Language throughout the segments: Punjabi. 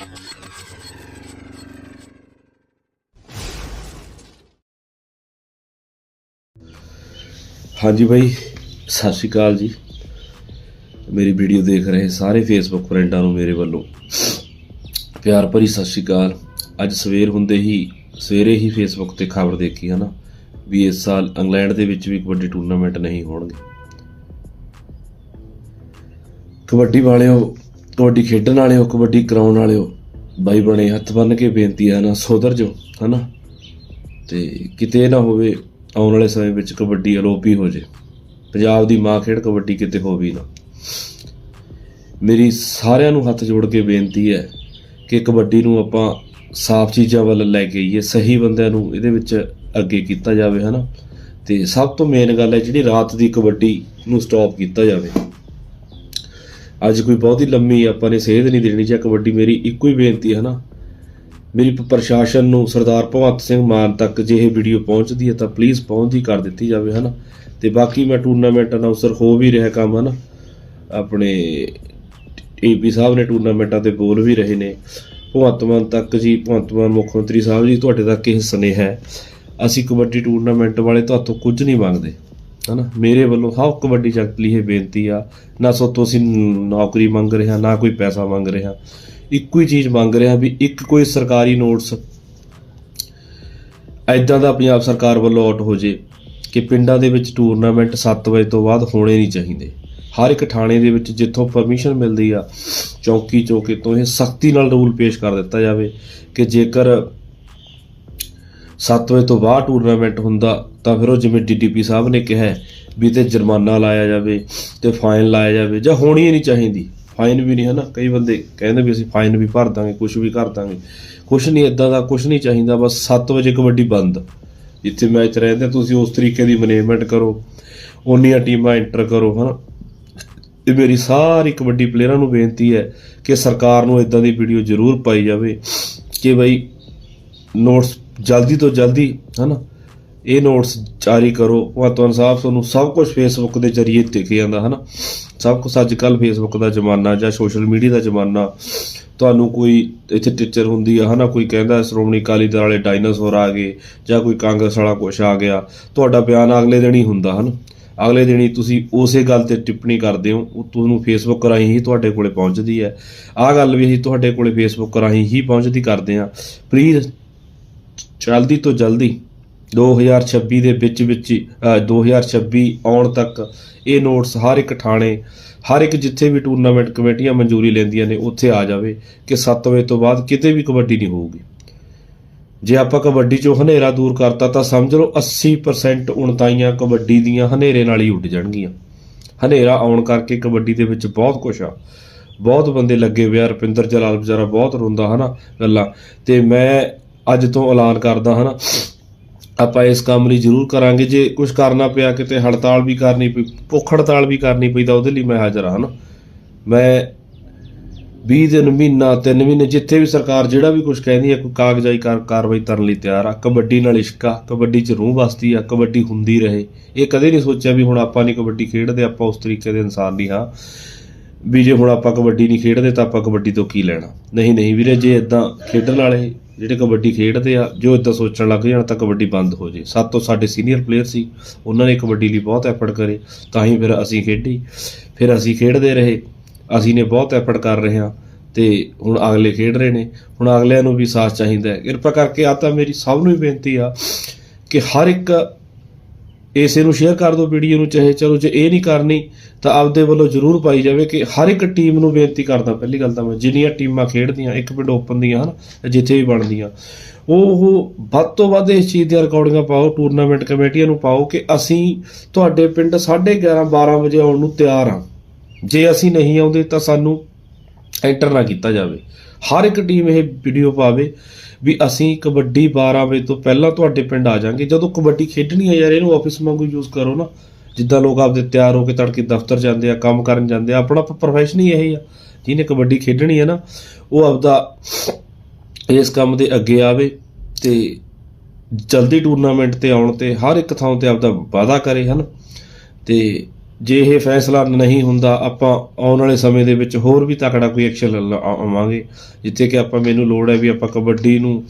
ਹਾਂਜੀ ਬਾਈ, ਸਤਿ ਸ਼੍ਰੀ ਅਕਾਲ ਜੀ। ਮੇਰੀ ਵੀਡੀਓ ਦੇਖ ਰਹੇ ਸਾਰੇ ਫੇਸਬੁੱਕ ਫਰੈਂਡਾਂ ਨੂੰ ਮੇਰੇ ਵੱਲੋਂ। ਪਿਆਰ ਭਰੀ ਸਤਿ ਸ਼੍ਰੀ ਅਕਾਲ। ਅੱਜ ਸਵੇਰ ਹੁੰਦੇ ਹੀ, ਸਵੇਰੇ ਹੀ ਫੇਸਬੁੱਕ ਤੇ ਖਬਰ ਦੇਖੀ, ਹਨਾ? ਵੀ ਇਸ ਸਾਲ ਇੰਗਲੈਂਡ ਦੇ ਵਿੱਚ ਵੀ ਕਬੱਡੀ ਟੂਰਨਾਮੈਂਟ ਨਹੀਂ ਹੋਣਗੇ। ਕਬੱਡੀ ਵਾਲਿਓ ਕਬੱਡੀ ਖੇਡਣ ਵਾਲੇ ਹੋ ਕਬੱਡੀ ਕਰਾਉਣ ਵਾਲੇ ਹੋ ਬਾਈ ਬਣੇ ਹੱਥ ਬੰਨ ਕੇ ਬੇਨਤੀ ਹੈ ਨਾ ਸੁਧਰ ਜੋ, ਹਨਾ? ਤੇ ਕਿਤੇ ਨਾ ਹੋਵੇ, ਆਉਣ ਵਾਲੇ ਸਮੇਂ ਵਿੱਚ ਕਬੱਡੀ ਅਲੋਪ ਹੀ ਹੋ ਜੇ। ਪੰਜਾਬ ਦੀ ਮਾਂ ਖੇਡ ਕਬੱਡੀ ਕਿਤੇ ਹੋਵੇ ਹੀ ਨਾ। ਮੇਰੀ ਸਾਰਿਆਂ ਨੂੰ ਹੱਥ ਜੋੜ ਕੇ ਬੇਨਤੀ ਹੈ ਕਿ ਕਬੱਡੀ ਨੂੰ ਆਪਾਂ ਸਾਫ਼ ਚੀਜ਼ਾਂ ਵੱਲ ਲੈ ਕੇ ਆਈਏ, ਸਹੀ ਬੰਦਿਆਂ ਨੂੰ ਇਹਦੇ ਵਿੱਚ ਅੱਗੇ ਕੀਤਾ ਜਾਵੇ, ਹਨਾ? ਤੇ ਸਭ ਤੋਂ ਮੇਨ ਗੱਲ ਹੈ ਜਿਹੜੀ ਰਾਤ ਦੀ ਕਬੱਡੀ ਨੂੰ ਸਟਾਪ ਕੀਤਾ ਜਾਵੇ। ਅੱਜ ਕੋਈ ਬਹੁਤੀ ਲੰਮੀ ਆਪਾਂ ਨੇ ਸੇਧ ਨਹੀਂ ਦੇਣੀ ਚਾਹ ਕਬੱਡੀ ਮੇਰੀ ਇੱਕੋ ਹੀ ਬੇਨਤੀ ਹੈ ਨਾ। ਮੇਰੀ ਪ੍ਰਸ਼ਾਸਨ ਨੂੰ ਸਰਦਾਰ ਭਗਵੰਤ ਸਿੰਘ ਮਾਨ ਤੱਕ ਜੇ ਇਹ ਵੀਡੀਓ ਪਹੁੰਚਦੀ ਹੈ ਤਾਂ ਪਲੀਜ਼ ਪਹੁੰਚਦੀ ਕਰ ਦਿੱਤੀ ਜਾਵੇ ਹਨਾ ਤੇ ਬਾਕੀ ਮੈਂ ਟੂਰਨਾਮੈਂਟ ਅਨਾਉਂਸਰ ਹੋ ਵੀ ਰਿਹਾ ਕੰਮ ਹਨਾ ਆਪਣੇ ਏਪੀ ਸਾਹਿਬ ਨੇ ਟੂਰਨਾਮੈਂਟਾਂ ਤੇ ਬੋਲ ਵੀ ਰਹੇ ਨੇ। ਭਗਵੰਤ ਮਾਨ ਤੱਕ ਜੀ, ਭਗਵੰਤ ਮਾਨ ਮੁੱਖ ਮੰਤਰੀ ਸਾਹਿਬ ਜੀ, ਤੁਹਾਡੇ ਤੱਕ ਇਹ ਸੁਨੇਹਾ ਹੈ। ਅਸੀਂ ਕਬੱਡੀ ਟੂਰਨਾਮੈਂਟ ਵਾਲੇ ਤੁਹਾਤੋਂ ਕੁਝ ਨਹੀਂ ਮੰਗਦੇ। ਹਨਾ? ਮੇਰੇ ਵੱਲੋਂ ਸਭ ਕਬੱਡੀ ਜਗਤ ਲਈ ਇਹ ਬੇਨਤੀ ਆ, ਨਾ ਸੋਤੋਂ ਅਸੀਂ ਨੌਕਰੀ ਮੰਗ ਰਹੇ ਹਾਂ, ਨਾ ਕੋਈ ਪੈਸਾ ਮੰਗ ਰਹੇ ਹਾਂ। ਇੱਕੋ ਹੀ ਚੀਜ਼ ਮੰਗ ਰਿਹਾ ਵੀ ਇੱਕ ਕੋਈ ਸਰਕਾਰੀ ਨੋਟਸ ਐਦਾਂ ਦਾ ਪੰਜਾਬ ਸਰਕਾਰ ਵੱਲੋਂ ਆਊਟ ਹੋ ਜੇ ਕਿ ਪਿੰਡਾਂ ਦੇ ਵਿੱਚ ਟੂਰਨਾਮੈਂਟ 7 ਵਜੇ ਤੋਂ ਬਾਅਦ ਹੋਣੇ ਨਹੀਂ ਚਾਹੀਦੇ। ਹਰ ਇੱਕ ਥਾਣੇ ਦੇ ਵਿੱਚ ਜਿੱਥੋਂ ਪਰਮਿਸ਼ਨ ਮਿਲਦੀ ਆ ਚੌਕੀ ਚੌਕੇ ਤੋਂ ਇਹ ਸਖਤੀ ਨਾਲ ਰੂਲ ਪੇਸ਼ ਕਰ ਦਿੱਤਾ ਜਾਵੇ ਕਿ ਜੇਕਰ 7 ਵਜੇ ਤੋਂ ਬਾਅਦ ਟੂਰਨਾਮੈਂਟ ਹੁੰਦਾ, ਤਾਂ ਫਿਰ ਉਹ ਜਿਵੇਂ ਡੀਡੀਪੀ ਸਾਹਿਬ ਨੇ ਕਿਹਾ ਹੈ ਵੀ ਤੇ ਜੁਰਮਾਨਾ ਲਾਇਆ ਜਾਵੇ ਤੇ ਫਾਈਨ ਲਾਇਆ ਜਾਵੇ, ਜਾਂ ਹੋਣੀ ਹੀ ਨਹੀਂ ਚਾਹੀਦੀ। ਫਾਈਨ ਵੀ ਨਹੀਂ ਹੈ ਨਾ ਕਈ ਬੰਦੇ ਕਹਿੰਦੇ ਵੀ ਅਸੀਂ ਫਾਈਨ ਵੀ ਭਰ ਦਾਂਗੇ ਕੁਝ ਵੀ ਕਰ ਦਾਂਗੇ। ਕੁਝ ਨਹੀਂ ਇਦਾਂ ਦਾ ਕੁਝ ਨਹੀਂ ਚਾਹੀਦਾ, ਬਸ 7 ਵਜੇ ਕਬੱਡੀ ਬੰਦ। ਜਿੱਥੇ ਮੈਚ ਰਹਿੰਦੇ, ਤੁਸੀਂ ਉਸ ਤਰੀਕੇ ਦੀ ਮੈਨੇਜਮੈਂਟ ਕਰੋ ਓਨੀਆਂ ਟੀਮਾਂ ਐਂਟਰ ਕਰੋ, ਹਨਾ? ਇਹ ਮੇਰੀ ਸਾਰੀ ਕਬੱਡੀ ਪਲੇਅਰਾਂ ਨੂੰ ਬੇਨਤੀ ਹੈ ਕਿ ਸਰਕਾਰ ਨੂੰ ਇਦਾਂ ਦੀ ਵੀਡੀਓ ਜ਼ਰੂਰ ਪਾਈ ਜਾਵੇ ਕਿ ਬਈ ਨੋਟਸ ਜਲਦੀ ਤੋਂ ਜਲਦੀ, ਹਨਾ? ਇਹ ਨੋਟਸ ਜਾਰੀ ਕਰੋ। ਭਗਵੰਤ ਸਾਹਿਬ ਤੁਹਾਨੂੰ ਸਭ ਕੁਝ ਫੇਸਬੁੱਕ ਦੇ ਜ਼ਰੀਏ ਦਿਖ ਜਾਂਦਾ, ਹਨਾ? ਸਭ ਕੁਝ ਅੱਜ ਕੱਲ ਫੇਸਬੁੱਕ ਦਾ ਜ਼ਮਾਨਾ ਜਾਂ ਸੋਸ਼ਲ ਮੀਡੀਆ ਦਾ ਜ਼ਮਾਨਾ, ਤੁਹਾਨੂੰ ਕੋਈ ਇੱਥੇ ਟੀਚਰ ਹੁੰਦੀ ਆ, ਹਨਾ? ਕੋਈ ਕਹਿੰਦਾ, ਸ਼੍ਰੋਮਣੀ ਅਕਾਲੀ ਦਲ ਵਾਲੇ ਡਾਇਨਾਸੌਰ ਆ ਗਏ ਜਾਂ ਕੋਈ ਕਾਂਗਰਸ ਵਾਲਾ ਕੁਛ ਆ ਗਿਆ। ਤੁਹਾਡਾ ਬਿਆਨ ਅਗਲੇ ਦਿਨ ਹੀ ਹੁੰਦਾ, ਹਨ? ਅਗਲੇ ਦਿਨ ਹੀ ਤੁਸੀਂ ਉਸੇ ਗੱਲ ਤੇ ਟਿੱਪਣੀ ਕਰਦੇ ਹੋ, ਉਹ ਤੁਹਾਨੂੰ ਫੇਸਬੁੱਕ ਰਾਹੀਂ ਹੀ ਤੁਹਾਡੇ ਕੋਲੇ ਪਹੁੰਚਦੀ ਹੈ। ਆਹ ਗੱਲ ਵੀ ਅਸੀਂ ਤੁਹਾਡੇ ਕੋਲੇ ਫੇਸਬੁੱਕ ਰਾਹੀਂ ਹੀ ਪਹੁੰਚਦੀ ਕਰਦੇ ਹਾਂ। ਪਲੀਜ਼ ਜਲਦੀ ਤੋਂ ਜਲਦੀ 2026 ਦੇ ਵਿੱਚ ਵਿੱਚ ਹੀ, ਅ, 2026 ਆਉਣ ਤੱਕ ਇਹ ਨੋਟਸ ਹਰ ਇੱਕ ਥਾਣੇ ਹਰ ਇੱਕ ਜਿੱਥੇ ਵੀ ਟੂਰਨਾਮੈਂਟ ਕਮੇਟੀਆਂ ਮਨਜ਼ੂਰੀ ਲੈਂਦੀਆਂ ਨੇ ਉੱਥੇ ਆ ਜਾਵੇ ਕਿ 7 ਵਜੇ ਤੋਂ ਬਾਅਦ ਕਿਤੇ ਵੀ ਕਬੱਡੀ ਨਹੀਂ ਹੋਊਗੀ। ਜੇ ਆਪਾਂ ਕਬੱਡੀ ਚੋਂ ਹਨੇਰਾ ਦੂਰ ਕਰਤਾ ਤਾਂ ਸਮਝ ਲਓ 80% ਉਣਤਾਈਆਂ ਕਬੱਡੀ ਦੀਆਂ ਹਨੇਰੇ ਨਾਲ ਹੀ ਉੱਡ ਜਾਣਗੀਆਂ। ਹਨੇਰਾ ਆਉਣ ਕਰਕੇ ਕਬੱਡੀ ਦੇ ਵਿੱਚ ਬਹੁਤ ਕੁਛ ਆ। ਬਹੁਤ ਬੰਦੇ ਲੱਗੇ ਹੋਏ ਆ ਰੁਪਿੰਦਰ ਜਲਾਲ ਵਿਚਾਰਾ ਬਹੁਤ ਰੋਂਦਾ ਹਨਾ ਗੱਲਾਂ। ਤੇ ਮੈਂ ਅੱਜ ਤੋਂ ਐਲਾਨ ਕਰਦਾ ਹਨਾ ਆਪਾਂ ਇਸ ਕੰਮ ਲਈ ਜ਼ਰੂਰ ਕਰਾਂਗੇ। ਜੇ ਕੁਝ ਕਰਨਾ ਪਿਆ ਕਿਤੇ ਹੜਤਾਲ ਵੀ ਕਰਨੀ ਪਈ, ਭੁੱਖ ਹੜਤਾਲ ਵੀ ਕਰਨੀ ਪਈ, ਤਾਂ ਉਹਦੇ ਲਈ ਮੈਂ ਹਾਜ਼ਰ ਹਾਂ ਮੈਂ 20 ਦਿਨ, ਮਹੀਨਾ, ਤਿੰਨ ਮਹੀਨੇ ਜਿੱਥੇ ਵੀ ਸਰਕਾਰ ਜਿਹੜਾ ਵੀ ਕੁਝ ਕਹਿੰਦੀ ਹੈ, ਕੋਈ ਕਾਗਜ਼ਾਈ ਕਾਰਵਾਈ ਕਰਨ ਲਈ ਤਿਆਰ ਆ। ਕਬੱਡੀ ਨਾਲ ਇਸ਼ਕ ਆ। ਕਬੱਡੀ 'ਚ ਰੂਹ ਵਸਦੀ ਆ, ਕਬੱਡੀ ਹੁੰਦੀ ਰਹੇ। ਇਹ ਕਦੇ ਨਹੀਂ ਸੋਚਿਆ ਵੀ ਹੁਣ ਆਪਾਂ ਨਹੀਂ ਕਬੱਡੀ ਖੇਡਦੇ, ਆਪਾਂ ਉਸ ਤਰੀਕੇ ਦੇ ਇਨਸਾਨ ਨਹੀਂ ਹਾਂ। ਵੀ ਜੇ ਹੁਣ ਆਪਾਂ ਕਬੱਡੀ ਨਹੀਂ ਖੇਡਦੇ, ਤਾਂ ਆਪਾਂ ਕਬੱਡੀ ਤੋਂ ਕੀ ਲੈਣਾ? ਨਹੀਂ ਨਹੀਂ ਵੀਰੇ, ਜੇ ਇਦਾਂ ਖੇਡਣ ਵਾਲੇ ਜਿਹੜੇ ਕਬੱਡੀ ਖੇਡਦੇ ਆ, ਜੋ ਇਦਾਂ ਸੋਚਣ ਲੱਗ ਜਾਣ ਤਾਂ ਕਬੱਡੀ ਬੰਦ ਹੋ ਜੇ। ਸਭ ਤੋਂ ਸਾਡੇ ਸੀਨੀਅਰ ਪਲੇਅਰ ਸੀ, ਉਹਨਾਂ ਨੇ ਕਬੱਡੀ ਲਈ ਬਹੁਤ ਐਫਰਟ ਕਰੇ, ਤਾਂ ਹੀ ਫਿਰ ਅਸੀਂ ਖੇਡੀ। ਫਿਰ ਅਸੀਂ ਖੇਡਦੇ ਰਹੇ, ਅਸੀਂ ਨੇ ਬਹੁਤ ਐਫਰਟ ਕਰ ਰਹੇ ਹਾਂ ਤੇ ਹੁਣ ਅਗਲੇ ਖੇਡ ਰਹੇ ਨੇ। ਹੁਣ ਅਗਲਿਆਂ ਨੂੰ ਵੀ ਸਾਥ ਚਾਹੀਦਾ ਹੈ। ਕਿਰਪਾ ਕਰਕੇ ਆ ਤਾਂ ਮੇਰੀ ਸਭ ਨੂੰ ਹੀ ਬੇਨਤੀ ਆ ਕਿ ਹਰ ਇੱਕ ਇਸੇ ਨੂੰ ਸ਼ੇਅਰ ਕਰ ਦਿਓ ਵੀਡੀਓ ਨੂੰ, ਚਾਹੇ ਚਲੋ ਜੇ ਇਹ ਨਹੀਂ ਕਰਨੀ, ਤਾਂ ਆਪਦੇ ਵੱਲੋਂ ਜ਼ਰੂਰ ਪਾਈ ਜਾਵੇ ਕਿ ਹਰ ਇੱਕ ਟੀਮ ਨੂੰ ਬੇਨਤੀ ਕਰਦਾ, ਪਹਿਲੀ ਗੱਲ ਤਾਂ ਮੈਂ, ਜਿੰਨੀਆਂ ਟੀਮਾਂ ਖੇਡਦੀਆਂ, ਇੱਕ ਪਿੰਡ ਓਪਨ ਦੀਆਂ, ਹਨ ਜਿੱਥੇ ਵੀ ਬਣਦੀਆਂ। ਉਹ ਵੱਧ ਤੋਂ ਵੱਧ ਇਸ ਚੀਜ਼ ਦੀਆਂ ਰਿਕਾਰਡਿੰਗਾਂ ਪਾਓ ਟੂਰਨਾਮੈਂਟ ਕਮੇਟੀਆਂ ਨੂੰ ਪਾਓ ਕਿ ਅਸੀਂ ਤੁਹਾਡੇ ਪਿੰਡ 11:30 12 ਵਜੇ ਆਉਣ ਨੂੰ ਤਿਆਰ ਹਾਂ। ਜੇ ਅਸੀਂ ਨਹੀਂ ਆਉਂਦੇ ਤਾਂ ਸਾਨੂੰ ਐਂਟਰ ਨਾ ਕੀਤਾ ਜਾਵੇ। ਹਰ ਇੱਕ ਟੀਮ ਇਹ ਵੀਡੀਓ ਪਾਵੇ ਵੀ ਅਸੀਂ ਕਬੱਡੀ 12 ਵਜੇ ਤੋਂ ਪਹਿਲਾਂ ਤੁਹਾਡੇ ਪਿੰਡ ਆ ਜਾਾਂਗੇ। ਜਦੋਂ ਕਬੱਡੀ ਖੇਡਣੀ ਹੈ ਯਾਰ, ਇਹਨੂੰ ਆਫਿਸ ਵਾਂਗੂ ਯੂਜ਼ ਕਰੋ ਨਾ। ਜਿੱਦਾਂ ਲੋਕ ਆਪਦੇ ਤਿਆਰ ਹੋ ਕੇ ਤੜਕੇ ਦਫ਼ਤਰ ਜਾਂਦੇ ਆ, ਕੰਮ ਕਰਨ ਜਾਂਦੇ ਆ, ਆਪਣਾ ਪ੍ਰੋਫੈਸ਼ਨ ਹੀ ਇਹ ਆ। ਜਿਹਨੇ ਕਬੱਡੀ ਖੇਡਣੀ ਹੈ ਨਾ, ਉਹ ਆਪਦਾ ਇਸ ਕੰਮ ਦੇ ਅੱਗੇ ਆਵੇ ਤੇ ਜਲਦੀ ਟੂਰਨਾਮੈਂਟ ਤੇ ਆਉਣ ਤੇ ਹਰ ਇੱਕ ਥਾਂ ਤੇ ਆਪਦਾ ਵਾਅਦਾ ਕਰੇ, ਹਨ? ਤੇ ਜੇ ਇਹ ਫੈਸਲਾ ਨਹੀਂ ਹੁੰਦਾ, ਆਪਾਂ ਆਉਣ ਵਾਲੇ ਸਮੇਂ ਦੇ ਵਿੱਚ ਹੋਰ ਵੀ ਤਕੜਾ ਕੋਈ ਐਕਸ਼ਨ ਲਵਾਂਗੇ ਜਿੱਥੇ ਕਿ ਆਪਾਂ, ਮੈਨੂੰ ਲੋੜ ਹੈ ਵੀ ਆਪਾਂ ਕਬੱਡੀ ਨੂੰ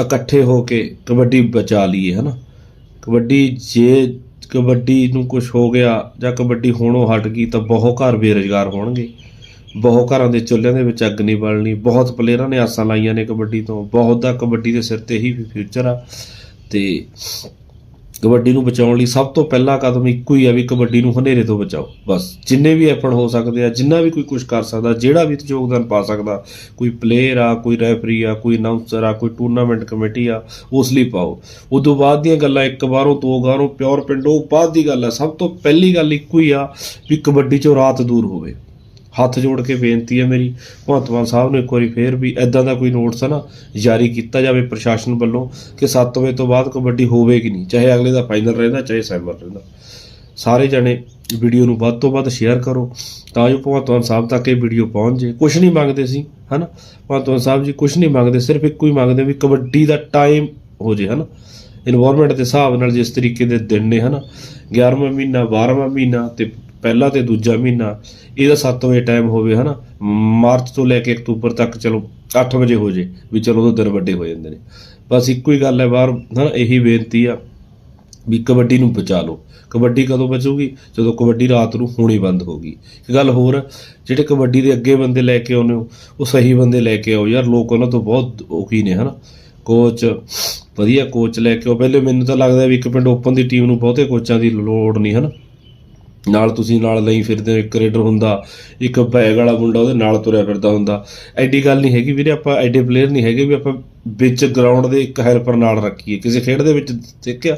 ਇਕੱਠੇ ਹੋ ਕੇ ਕਬੱਡੀ ਬਚਾ ਲਈਏ, ਹਨਾ? ਕਬੱਡੀ ਜੇ ਕਬੱਡੀ ਨੂੰ ਕੁਝ ਹੋ ਗਿਆ ਜਾਂ ਕਬੱਡੀ ਹੋਣੋਂ ਹਟ ਗਈ, ਤਾਂ ਬਹੁਤ ਘਰ ਬੇਰੁਜ਼ਗਾਰ ਹੋਣਗੇ। ਬਹੁਤ ਘਰਾਂ ਦੇ ਚੁੱਲ੍ਹਿਆਂ ਦੇ ਵਿੱਚ ਅੱਗ ਨਹੀਂ ਬਲਣੀ। ਬਹੁਤ ਪਲੇਅਰਾਂ ਨੇ ਆਸਾਂ ਲਾਈਆਂ ਨੇ ਕਬੱਡੀ ਤੋਂ। ਬਹੁਤ ਦਾ ਕਬੱਡੀ ਦੇ ਸਿਰ ਤੇ ਹੀ ਫਿਊਚਰ ਆ। ਤੇ ਕਬੱਡੀ ਨੂੰ ਬਚਾਉਣ ਲਈ ਸਭ ਤੋਂ ਪਹਿਲਾ ਕਦਮ ਇੱਕੋ ਹੀ ਆ ਵੀ ਕਬੱਡੀ ਨੂੰ ਹਨੇਰੇ ਤੋਂ ਬਚਾਓ। ਬਸ, ਜਿੰਨੇ ਵੀ ਐਫਰਟ ਹੋ ਸਕਦੇ ਆ, ਜਿੰਨਾ ਵੀ ਕੋਈ ਕੁਝ ਕਰ ਸਕਦਾ, ਜਿਹੜਾ ਵੀ ਯੋਗਦਾਨ ਪਾ ਸਕਦਾ, ਕੋਈ ਪਲੇਅਰ ਆ, ਕੋਈ ਰੈਫਰੀ ਆ, ਕੋਈ ਅਨਾਉਂਸਰ ਆ, ਕੋਈ ਟੂਰਨਾਮੈਂਟ ਕਮੇਟੀ ਆ, ਉਸ ਲਈ ਪਾਓ। ਉਦੋਂ ਬਾਅਦ ਦੀਆਂ ਗੱਲਾਂ ਇੱਕ ਵਾਰੋਂ ਦੋ ਵਾਰੋਂ ਪਿਓਰ ਪਿੰਡੋਂ, ਬਾਅਦ ਦੀ ਗੱਲ ਆ, ਸਭ ਤੋਂ ਪਹਿਲੀ ਗੱਲ ਇੱਕੋ ਹੀ ਆ ਵੀ ਕਬੱਡੀ ਚੋਂ ਰਾਤ ਦੂਰ ਹੋਵੇ। ਹੱਥ ਜੋੜ ਕੇ ਬੇਨਤੀ ਹੈ ਮੇਰੀ, ਭਗਵੰਤ ਮਾਨ ਸਾਹਿਬ ਨੂੰ ਇੱਕ ਵਾਰੀ ਫੇਰ ਵੀ ਐਦਾਂ ਦਾ ਕੋਈ ਨੋਟਿਸ ਹੈ ਨਾ ਜਾਰੀ ਕੀਤਾ ਜਾਵੇ ਪ੍ਰਸ਼ਾਸਨ ਵੱਲੋਂ ਕਿ 7 ਵਜੇ ਤੋਂ ਬਾਅਦ ਕਬੱਡੀ ਹੋਵੇਗੀ ਨਹੀਂ, ਚਾਹੇ ਅਗਲੇ ਦਾ ਫਾਈਨਲ ਰਹਿੰਦਾ, ਚਾਹੇ ਸੈਮਰ ਰਹਿੰਦਾ। ਸਾਰੇ ਜਣੇ ਵੀਡੀਓ ਨੂੰ ਵੱਧ ਤੋਂ ਵੱਧ ਸ਼ੇਅਰ ਕਰੋ, ਤਾਂ ਜੋ ਭਗਵੰਤ ਮਾਨ ਸਾਹਿਬ ਤੱਕ ਇਹ ਵੀਡੀਓ ਪਹੁੰਚ ਜੇ ਕੁਝ ਨਹੀਂ ਮੰਗਦੇ ਸੀ, ਹਨਾ? ਭਗਵੰਤ ਮਾਨ ਸਾਹਿਬ ਜੀ ਕੁਝ ਨਹੀਂ ਮੰਗਦੇ, ਸਿਰਫ ਇੱਕੋ ਹੀ ਮੰਗਦੇ ਵੀ ਕਬੱਡੀ ਦਾ ਟਾਈਮ ਹੋ ਜੇ ਹਨਾ? ਇਨਵਾਇਰਨਮੈਂਟ ਦੇ ਹਿਸਾਬ ਨਾਲ ਜਿਸ ਤਰੀਕੇ ਦੇ ਦਿਨ ਨੇ, ਹਨਾ? 11ਵਾਂ ਮਹੀਨਾ 12ਵਾਂ ਮਹੀਨਾ ਤੇ ਪਹਿਲਾ ਤੇ ਦੂਜਾ ਮਹੀਨਾ, ਇਹਦਾ 7 ਵਜੇ ਟਾਈਮ ਹੋਵੇ ਹਨਾ, ਮਾਰਚ ਤੋਂ ਲੈ ਕੇ ਅਕਤੂਬਰ ਤੱਕ ਚਲੋ 8 ਵਜੇ ਹੋ ਜੇ, ਵੀ ਚਲੋ ਉਦੋਂ ਦਿਨ ਵੱਡੇ ਹੋ ਜਾਂਦੇ ਨੇ। ਬਸ ਇੱਕੋ ਹੀ ਗੱਲ ਹੈ ਬਾਹਰ, ਹਨਾ, ਇਹੀ ਬੇਨਤੀ ਆ ਵੀ ਕਬੱਡੀ ਨੂੰ ਬਚਾ ਲਓ। ਕਬੱਡੀ ਕਦੋਂ ਬਚੂਗੀ? ਜਦੋਂ ਕਬੱਡੀ ਰਾਤ ਨੂੰ ਹੋਣੀ ਬੰਦ ਹੋਗੀ ਇੱਕ ਗੱਲ ਹੋਰ, ਜਿਹੜੇ ਕਬੱਡੀ ਦੇ ਅੱਗੇ ਬੰਦੇ ਲੈ ਕੇ ਆਉਂਦੇ ਹੋ, ਉਹ ਸਹੀ ਬੰਦੇ ਲੈ ਕੇ ਆਓ। ਯਾਰ ਲੋਕ ਉਹਨਾਂ ਤੋਂ ਬਹੁਤ ਔਖੀ ਨੇ, ਹਨਾ। ਕੋਚ ਵਧੀਆ ਕੋਚ ਲੈ ਕੇ ਆਓ। ਪਹਿਲੇ ਮੈਨੂੰ ਤਾਂ ਲੱਗਦਾ ਵੀ ਇੱਕ ਪਿੰਡ ਓਪਨ ਦੀ ਟੀਮ ਨੂੰ ਬਹੁਤੇ ਕੋਚਾਂ ਦੀ ਲੋੜ ਨਹੀਂ, ਹਨਾ। ਨਾਲ ਤੁਸੀਂ ਨਾਲ ਲਈ ਫਿਰਦੇ ਹੋ, ਇੱਕ ਰੇਡਰ ਹੁੰਦਾ, ਇੱਕ ਬੈਗ ਵਾਲਾ ਮੁੰਡਾ ਉਹਦੇ ਨਾਲ ਤੁਰਿਆ ਫਿਰਦਾ ਹੁੰਦਾ। ਐਡੀ ਗੱਲ ਨਹੀਂ ਹੈਗੀ ਵੀਰੇ, ਆਪਾਂ ਐਡੇ ਪਲੇਅਰ ਨਹੀਂ ਹੈਗੇ ਵੀ ਆਪਾਂ ਵਿੱਚ ਗਰਾਊਂਡ ਦੇ ਇੱਕ ਹੈਲਪਰ ਨਾਲ ਰੱਖੀਏ। ਕਿਸੇ ਖੇਡ ਦੇ ਵਿੱਚ ਦੇਖਿਆ?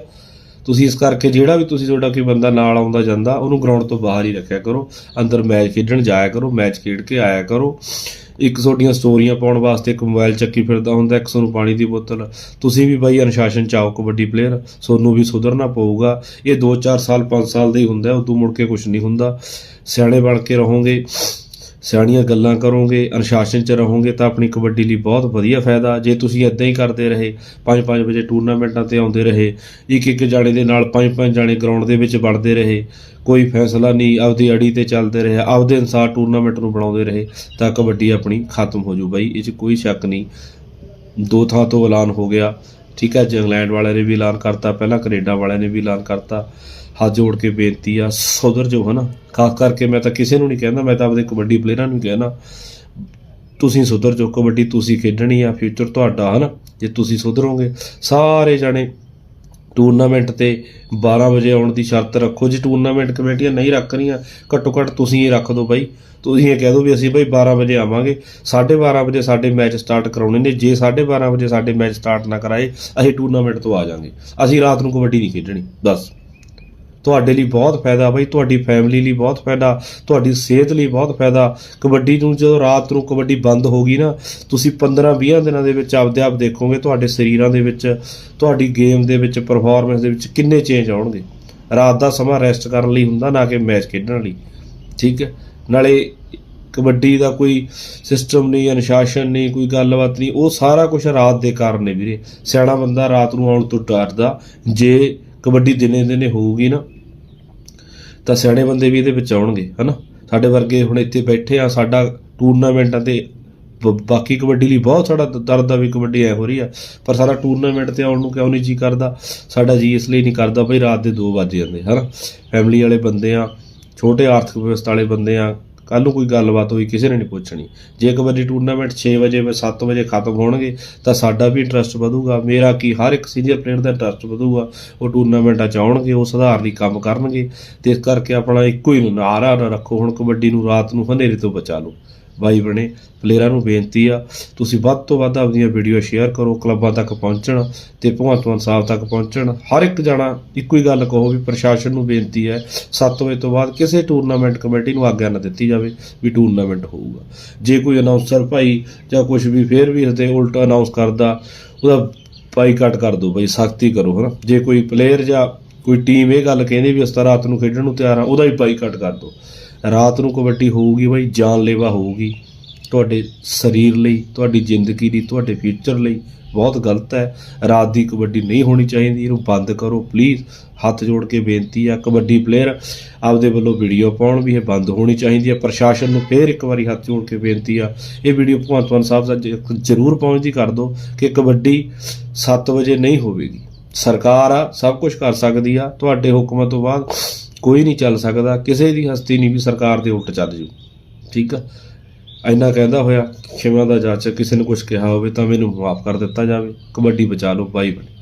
ਤੁਸੀਂ ਇਸ ਕਰਕੇ ਜਿਹੜਾ ਵੀ ਤੁਸੀਂ ਤੁਹਾਡਾ ਕੋਈ ਬੰਦਾ ਨਾਲ ਆਉਂਦਾ ਜਾਂਦਾ, ਉਹਨੂੰ ਗਰਾਊਂਡ ਤੋਂ ਬਾਹਰ ਹੀ ਰੱਖਿਆ ਕਰੋ। ਅੰਦਰ ਮੈਚ ਖੇਡਣ ਜਾਇਆ ਕਰੋ ਮੈਚ ਖੇਡ ਕੇ ਆਇਆ ਕਰੋ। ਇੱਕ ਤੁਹਾਡੀਆਂ ਸਟੋਰੀਆਂ ਪਾਉਣ ਵਾਸਤੇ ਇੱਕ ਮੋਬਾਈਲ ਚੱਕੀ ਫਿਰਦਾ ਹੁੰਦਾ, ਇੱਕ ਤੁਹਾਨੂੰ ਪਾਣੀ ਦੀ ਬੋਤਲ। ਤੁਸੀਂ ਵੀ ਬਾਈ ਅਨੁਸ਼ਾਸਨ ਚ ਆਓ, ਕਬੱਡੀ ਪਲੇਅਰ ਤੁਹਾਨੂੰ ਵੀ ਸੁਧਰਨਾ ਪਊਗਾ। ਇਹ 2-4 ਸਾਲ 5 ਸਾਲ ਦਾ ਹੀ ਹੁੰਦਾ, ਉਦੋਂ ਮੁੜ ਕੇ ਕੁਝ ਨਹੀਂ ਹੁੰਦਾ। ਸਿਆਣੇ ਬਣ ਕੇ ਰਹੋਗੇ। ਸਿਆਣੀਆਂ ਗੱਲਾਂ ਕਰੋਗੇ, ਅਨੁਸ਼ਾਸਨ ਚ ਰਹੋਗੇ ਤਾਂ ਆਪਣੀ ਕਬੱਡੀ ਲਈ ਬਹੁਤ ਵਧੀਆ ਫਾਇਦਾ। ਜੇ ਤੁਸੀਂ ਇਦਾਂ ਹੀ ਕਰਦੇ ਰਹੇ 5-5 ਵਜੇ ਟੂਰਨਾਮੈਂਟਾਂ ਤੇ ਆਉਂਦੇ ਰਹੇ ਇੱਕ ਇੱਕ ਜਾਣੇ ਦੇ ਨਾਲ 5-5 ਜਾਣੇ ਗਰਾਊਂਡ ਦੇ ਵਿੱਚ ਵੜਦੇ ਰਹੇ, ਕੋਈ ਫੈਸਲਾ ਨਹੀਂ, ਆਪਦੀ ਅੜੀ ਤੇ ਚੱਲਦੇ ਰਹੇ, ਆਪਦੇ ਅਨਸਾਰ ਟੂਰਨਾਮੈਂਟ ਨੂੰ ਬਣਾਉਂਦੇ ਰਹੇ, ਤਾਂ ਕਬੱਡੀ ਆਪਣੀ ਖਤਮ ਹੋ ਜੂ ਬਾਈ, ਇਹ 'ਚ ਕੋਈ ਸ਼ੱਕ ਨਹੀਂ। ਦੋ ਥਾਂ ਤੋਂ ਐਲਾਨ ਹੋ ਗਿਆ, ਠੀਕ ਹੈ, ਜੀ ਇੰਗਲੈਂਡ ਵਾਲਿਆਂ ਨੇ ਵੀ ਐਲਾਨ ਕਰਤਾ, ਪਹਿਲਾਂ ਕੈਨੇਡਾ ਵਾਲਿਆਂ ਨੇ ਵੀ ਐਲਾਨ ਕਰਤਾ। ਹੱਥ ਜੋੜ ਕੇ ਬੇਨਤੀ ਆ ਸੁਧਰ ਜੋ ਹਨਾ ਖਾਸ ਕਰਕੇ ਮੈਂ ਤਾਂ ਕਿਸੇ ਨੂੰ ਨਹੀਂ ਕਹਿੰਦਾ, ਮੈਂ ਤਾਂ ਆਪਦੇ ਕਬੱਡੀ ਪਲੇਅਰਾਂ ਨੂੰ ਕਹਿਣਾ ਤੁਸੀਂ ਸੁਧਰ ਜੋ, ਕਬੱਡੀ ਤੁਸੀਂ ਖੇਡਣੀ ਆ ਫਿਊਚਰ ਤੁਹਾਡਾ ਹਨਾ ਜੇ ਤੁਸੀਂ ਸੁਧਰੋਗੇ ਸਾਰੇ ਜਾਣੇ ਟੂਰਨਾਮੈਂਟ ਤੇ 12 ਵਜੇ ਆਉਣ ਦੀ ਸ਼ਰਤ ਰੱਖੋ, ਜੇ ਟੂਰਨਾਮੈਂਟ ਕਮੇਟੀਆਂ ਨਹੀਂ ਰੱਖ ਰਹੀਆਂ ਘੱਟੋ ਘੱਟ ਤੁਸੀਂ ਇਹ ਰੱਖ ਦਿਓ ਬਾਈ, ਤੁਸੀਂ ਇਹ ਕਹਿ ਦਿਓ ਵੀ ਅਸੀਂ ਬਾਈ 12 ਵਜੇ ਆਵਾਂਗੇ 12:30 ਵਜੇ ਸਾਡੇ ਮੈਚ ਸਟਾਰਟ ਕਰਾਉਣੇ ਨੇ, ਜੇ 12:30 ਵਜੇ ਸਾਡੇ ਮੈਚ ਸਟਾਰਟ ਨਾ ਕਰਾਏ, ਅਸੀਂ ਟੂਰਨਾਮੈਂਟ ਤੋਂ ਆ ਜਾਾਂਗੇ, ਅਸੀਂ ਰਾਤ ਨੂੰ ਕਬੱਡੀ ਨਹੀਂ ਖੇਡਣੀ ਬਸ ਤੁਹਾਡੇ ਲਈ ਬਹੁਤ ਫਾਇਦਾ ਬਾਈ, ਤੁਹਾਡੀ ਫੈਮਿਲੀ ਲਈ ਬਹੁਤ ਫਾਇਦਾ, ਤੁਹਾਡੀ ਸਿਹਤ ਲਈ ਬਹੁਤ ਫਾਇਦਾ। ਕਬੱਡੀ ਨੂੰ ਜਦੋਂ ਰਾਤ ਨੂੰ ਕਬੱਡੀ ਬੰਦ ਹੋ ਗਈ ਨਾ, ਤੁਸੀਂ 15-20 ਦਿਨਾਂ ਦੇ ਵਿੱਚ ਆਪਦੇ ਆਪ ਦੇਖੋਗੇ ਤੁਹਾਡੇ ਸਰੀਰਾਂ ਦੇ ਵਿੱਚ, ਤੁਹਾਡੀ ਗੇਮ ਦੇ ਵਿੱਚ ਪਰਫਾਰਮੈਂਸ ਦੇ ਵਿੱਚ ਕਿੰਨੇ ਚੇਂਜ ਆਉਣਗੇ। ਰਾਤ ਦਾ ਸਮਾਂ ਰੈਸਟ ਕਰਨ ਲਈ ਹੁੰਦਾ, ਨਾ ਕਿ ਮੈਚ ਖੇਡਣ ਲਈ। ਠੀਕ ਹੈ? ਨਾਲੇ ਕਬੱਡੀ ਦਾ ਕੋਈ ਸਿਸਟਮ ਨਹੀਂ, ਅਨੁਸ਼ਾਸਨ ਨਹੀਂ, ਕੋਈ ਗੱਲਬਾਤ ਨਹੀਂ, ਉਹ ਸਾਰਾ ਕੁਝ ਰਾਤ ਦੇ ਕਾਰਨ ਨੇ ਵੀਰੇ। ਸਿਆਣਾ ਬੰਦਾ ਰਾਤ ਨੂੰ ਆਉਣ ਤੋਂ ਡਰਦਾ, ਜੇ ਕਬੱਡੀ ਦਿਨੇ ਦਿਨੇ ਹੋਊਗੀ ਨਾ, ਤਾਂ ਸਿਆਣੇ ਬੰਦੇ ਵੀ ਇਹਦੇ ਵਿੱਚ ਆਉਣਗੇ, ਹਨਾ? ਸਾਡੇ ਵਰਗੇ ਹੁਣ ਇੱਥੇ ਬੈਠੇ ਆ, ਸਾਡਾ ਟੂਰਨਾਮੈਂਟਾਂ ਤੇ ਬ- ਬਾਕੀ ਕਬੱਡੀ ਲਈ ਬਹੁਤ ਸਾਡਾ ਦਰਦ ਆ ਵੀ ਕਬੱਡੀ ਐ ਹੋ ਰਹੀ ਆ, ਪਰ ਸਾਰਾ ਟੂਰਨਾਮੈਂਟ ਤੇ ਆਉਣ ਨੂੰ ਕਿਉਂ ਨਹੀਂ ਜੀ ਕਰਦਾ? ਸਾਡਾ ਜੀ ਇਸ ਲਈ ਨਹੀਂ ਕਰਦਾ, ਬਈ ਰਾਤ ਦੇ 2 ਵਜ ਜਾਂਦੇ, ਹਨਾ? ਫੈਮਿਲੀ ਵਾਲੇ ਬੰਦੇ ਆ, ਛੋਟੇ ਆਰਥਿਕ ਵਿਵਸਥਾ ਵਾਲੇ ਬੰਦੇ ਆ ਕੱਲ ਨੂੰ ਕੋਈ ਗੱਲਬਾਤ ਹੋਈ, ਕਿਸੇ ਨੇ ਨਹੀਂ ਪੁੱਛਣੀ। ਜੇ ਕਬੱਡੀ ਟੂਰਨਾਮੈਂਟ 6 ਵਜੇ ਜਾਂ 7 ਵਜੇ ਖਤਮ ਹੋਣਗੇ, ਤਾਂ ਸਾਡਾ ਵੀ ਇੰਟਰਸਟ ਵਧੂਗਾ। ਮੇਰਾ ਕੀ, ਹਰ ਇੱਕ ਸੀਨੀਅਰ ਪਲੇਅਰ ਦਾ ਇੰਟਰਸਟ ਵਧੂਗਾ। ਉਹ ਟੂਰਨਾਮੈਂਟਾਂ 'ਚ ਆਉਣਗੇ, ਉਹ ਸੁਧਾਰ ਲਈ ਕੰਮ ਕਰਨਗੇ। ਤੇ ਇਸ ਕਰਕੇ ਆਪਣਾ ਇੱਕੋ ਹੀ ਨਾਰਾ ਨਾ ਰੱਖੋ। ਹੁਣ ਕਬੱਡੀ ਨੂੰ ਰਾਤ ਨੂੰ ਹਨੇਰੇ ਤੋਂ ਬਚਾ ਲਓ। ਬਾਈ ਬਣੇ। ਪਲੇਅਰਾਂ ਨੂੰ ਬੇਨਤੀ ਆ, ਤੁਸੀਂ ਵੱਧ ਤੋਂ ਵੱਧ ਆਪਣੀਆਂ ਵੀਡੀਓ ਸ਼ੇਅਰ ਕਰੋ, ਕਲੱਬਾਂ ਤੱਕ ਪਹੁੰਚਣ ਤੇ ਭਗਵੰਤ ਮਾਨ ਸਾਹਿਬ ਤੱਕ ਪਹੁੰਚਣ। ਹਰ ਇੱਕ ਜਾਣਾ ਇੱਕੋ ਹੀ ਗੱਲ ਕਹੋ ਵੀ ਪ੍ਰਸ਼ਾਸਨ ਨੂੰ ਬੇਨਤੀ ਹੈ 7 ਵਜੇ ਤੋਂ ਬਾਅਦ ਕਿਸੇ ਟੂਰਨਾਮੈਂਟ ਕਮੇਟੀ ਨੂੰ ਆਗਿਆ ਨਾ ਦਿੱਤੀ ਜਾਵੇ ਵੀ ਟੂਰਨਾਮੈਂਟ ਹੋਊਗਾ। ਜੇ ਕੋਈ ਅਨਾਉਂਸਰ ਭਾਈ ਜਾਂ ਕੁਝ ਵੀ ਫੇਰ ਵੀ ਇਸਦੇ ਉਲਟਾ ਅਨਾਉਂਸ ਕਰਦਾ, ਉਹਦਾ ਬਾਈਕਾਟ ਕਰ ਦਿਓ ਬਈ, ਸਖਤੀ ਕਰੋ, ਹਨਾ। ਜੇ ਕੋਈ ਪਲੇਅਰ ਜਾਂ ਕੋਈ ਟੀਮ ਇਹ ਗੱਲ ਕਹਿੰਦੀ ਵੀ ਉਸ ਤਰ੍ਹਾਂ ਰਾਤ ਨੂੰ ਖੇਡਣ ਨੂੰ ਤਿਆਰ ਆ ਉਹਦਾ ਹੀ ਬਾਈਕਾਟ ਕਰ ਦਿਓ। ਰਾਤ ਨੂੰ ਕਬੱਡੀ ਹੋਊਗੀ ਬਾਈ ਜਾਨਲੇਵਾ ਹੋਊਗੀ। ਤੁਹਾਡੇ ਸਰੀਰ ਲਈ, ਤੁਹਾਡੀ ਜ਼ਿੰਦਗੀ ਲਈ ਤੁਹਾਡੇ ਫਿਊਚਰ ਲਈ ਬਹੁਤ ਗਲਤ ਹੈ। ਰਾਤ ਦੀ ਕਬੱਡੀ ਨਹੀਂ ਹੋਣੀ ਚਾਹੀਦੀ, ਇਹਨੂੰ ਬੰਦ ਕਰੋ ਪਲੀਜ਼ ਹੱਥ ਜੋੜ ਕੇ ਬੇਨਤੀ ਆ, ਕਬੱਡੀ ਪਲੇਅਰ ਆਪਦੇ ਵੱਲੋਂ ਵੀਡੀਓ ਪਾਉਣ ਵੀ ਇਹ ਬੰਦ ਹੋਣੀ ਚਾਹੀਦੀ ਹੈ। ਪ੍ਰਸ਼ਾਸਨ ਨੂੰ ਫੇਰ ਇੱਕ ਵਾਰੀ ਹੱਥ ਜੋੜ ਕੇ ਬੇਨਤੀ ਆ, ਇਹ ਵੀਡੀਓ ਭਗਵੰਤ ਮਾਨ ਸਾਹਿਬ ਦਾ ਜ਼ਰੂਰ ਪਹੁੰਚਦੀ, ਕਰ ਦਿਓ, ਕਿ ਕਬੱਡੀ 7 ਵਜੇ ਨਹੀਂ ਹੋਵੇਗੀ। ਸਰਕਾਰ ਆ, ਸਭ ਕੁਝ ਕਰ ਸਕਦੀ ਆ। ਤੁਹਾਡੇ ਹੁਕਮਾਂ ਤੋਂ ਬਾਅਦ ਕੋਈ ਨਹੀਂ ਚੱਲ ਸਕਦਾ, ਕਿਸੇ ਦੀ ਹਸਤੀ ਨਹੀਂ ਵੀ ਸਰਕਾਰ ਦੇ ਉਲਟ ਚੱਲ ਜੂ। ਠੀਕ ਆ? ਇੰਨਾ ਕਹਿੰਦਾ ਹੋਇਆ, ਖਿਮਾ ਦਾ ਜਾਚ, ਕਿਸੇ ਨੇ ਕੁਝ ਕਿਹਾ ਹੋਵੇ ਤਾਂ ਮੈਨੂੰ ਮਾਫ ਕਰ ਦਿੱਤਾ ਜਾਵੇ। ਕਬੱਡੀ ਬਚਾ ਲਓ ਬਾਈ ਬਣੇ।